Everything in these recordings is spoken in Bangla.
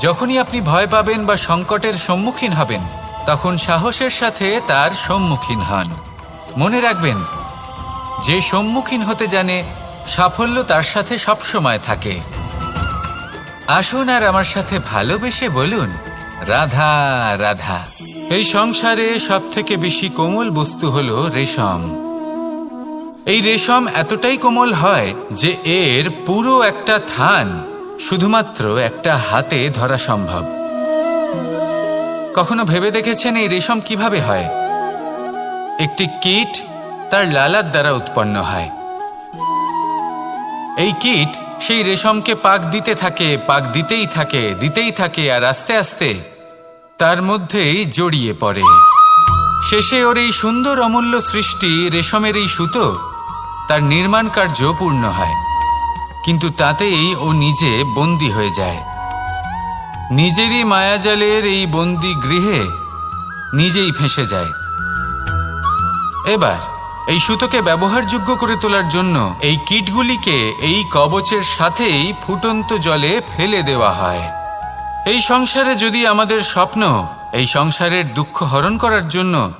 যখনই আপনি ভয় পাবেন বা সংকটের সম্মুখীন হবেন, তখন সাহসের সাথে তার সম্মুখীন হন। মনে রাখবেন, যে সম্মুখীন হতে জানে, সাফল্য তার সাথে সবসময় থাকে। আসুন আর আমার সাথে ভালোবেসে বলুন, রাধা রাধা। এই সংসারে সব থেকে বেশি কোমল বস্তু হল রেশম। এই রেশম এতটাই কোমল হয় যে এর পুরো একটা থান শুধুমাত্র একটা হাতে ধরা সম্ভব। কখনো ভেবে দেখেছেন এই রেশম কীভাবে হয়? একটি কীট তার লালার দ্বারা উৎপন্ন হয়। এই কীট সেই রেশমকে পাক দিতে থাকে, পাক দিতেই থাকে দিতেই থাকে আর আস্তে আস্তে তার মধ্যেই জড়িয়ে পড়ে। শেষে ওর এই সুন্দর অমূল্য সৃষ্টি রেশমের এই সুতো তার নির্মাণ কার্য পূর্ণ হয়। কিন্তু তাতেই ও নিজে বন্দী হয়ে যায়। নিজেরই মায়াজালের এই বন্দি গৃহে নিজেই ফেঁসে যায়। এবার, এই সুতোকে ব্যবহারযোগ্য করে তোলার জন্য এই কিটগুলিকে এই কবচের সাথেই ফুটন্ত জলে ফেলে দেওয়া হয়। এই সংসারে যদি আমাদের স্বপ্ন এই সংসারের দুঃখ হরণ করার জন্য,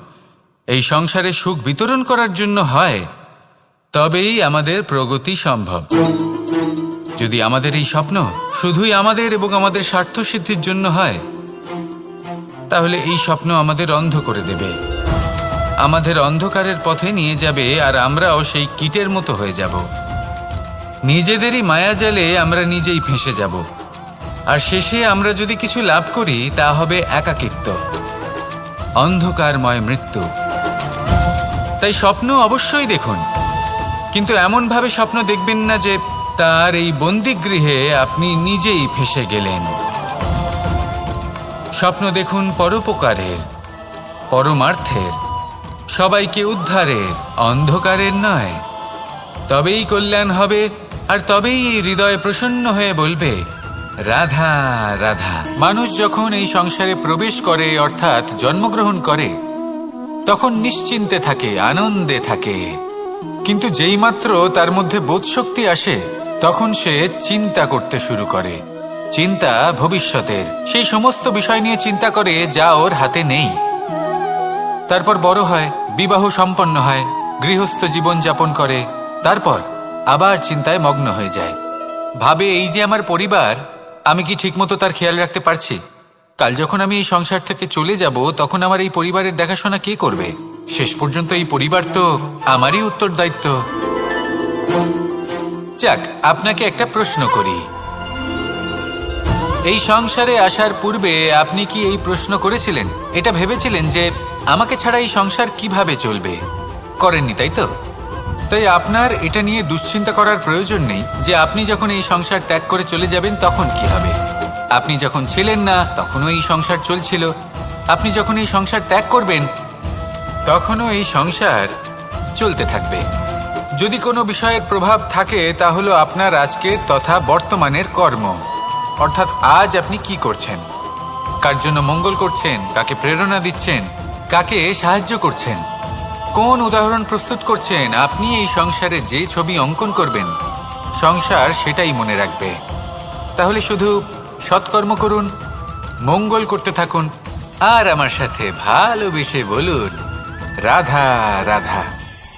এই সংসারে সুখ বিতরণ করার জন্য হয়, তবেই আমাদের প্রগতি সম্ভব। যদি আমাদের এই স্বপ্ন শুধুই আমাদের এবং আমাদের স্বার্থ সিদ্ধির জন্য হয়, তাহলে এই স্বপ্ন আমাদের অন্ধ করে দেবে। আমাদের অন্ধকারের পথে নিয়ে যাবে আর আমরাও সেই কীটের মতো হয়ে যাব। নিজেদেরই মায়াজালে আমরা নিজেই ফেঁসে যাব। আর শেষে আমরা যদি কিছু লাভ করি, তা হবে একাকিত্ব, অন্ধকারময় মৃত্যু। তাই স্বপ্ন অবশ্যই দেখুন। কিন্তু এমনভাবে স্বপ্ন দেখবেন না যে তার এই বন্দিগৃহে আপনি নিজেই ফেসে গেলেন। স্বপ্ন দেখুন পরোপকারের, পরমার্থের, সবাইকে উদ্ধারের, অন্ধকারের নয়। তবেই কল্যাণ হবে আর তবেই হৃদয় প্রসন্ন হয়ে বলবে, রাধা রাধা। মানুষ যখন এই সংসারে প্রবেশ করে, অর্থাৎ জন্মগ্রহণ করে, তখন নিশ্চিন্তে থাকে, আনন্দে থাকে। কিন্তু যেইমাত্র তার মধ্যে বোধশক্তি আসে তখন সে চিন্তা করতে শুরু করে। চিন্তা ভবিষ্যতের। সেই সমস্ত বিষয় নিয়ে চিন্তা করে যা ওর হাতে নেই। তারপর বড় হয়, বিবাহ সম্পন্ন হয়, গৃহস্থ জীবন যাপন করে, তারপর আবার চিন্তায় মগ্ন হয়ে যায়। ভাবে এই যে আমার পরিবার, আমি কি ঠিকমতো তার খেয়াল রাখতে পারছি? কাল যখন আমি এই সংসার থেকে চলে যাব, তখন আমার এই পরিবারের দেখাশোনা কে করবে? শেষ পর্যন্ত এই পরিবার তো আমারই উত্তরদায়িত্ব। যাক, আপনাকে একটা প্রশ্ন করি। এই সংসারে আসার পূর্বে আপনি কি এই প্রশ্ন করেছিলেন? এটা ভেবেছিলেন যে আমাকে ছাড়া এই সংসার কীভাবে চলবে? করেননি, তাই তো? তাই আপনার এটা নিয়ে দুশ্চিন্তা করার প্রয়োজন নেই যে আপনি যখন এই সংসার ত্যাগ করে চলে যাবেন, তখন কি হবে? আপনি যখন ছিলেন না, তখনও এই সংসার চলছিল। আপনি যখন এই সংসার ত্যাগ করবেন, তখনও এই সংসার চলতে থাকবে। যদি কোনো বিষয়ের প্রভাব থাকে তা হলো আপনার আজকের তথা বর্তমানের কর্ম। অর্থাৎ আজ আপনি কি করছেন? কার জন্য মঙ্গল করছেন? কাকে প্রেরণা দিচ্ছেন? কাকে সাহায্য করছেন? কোন উদাহরণ প্রস্তুত করছেন? আপনি এই সংসারে যে ছবি অঙ্কন করবেন, সংসার সেটাই মনে রাখবে। তাহলে শুধু সৎকর্ম করুন, মঙ্গল করতে থাকুন, আর আমার সাথে ভালোবেসে বলুন, রাধা রাধা।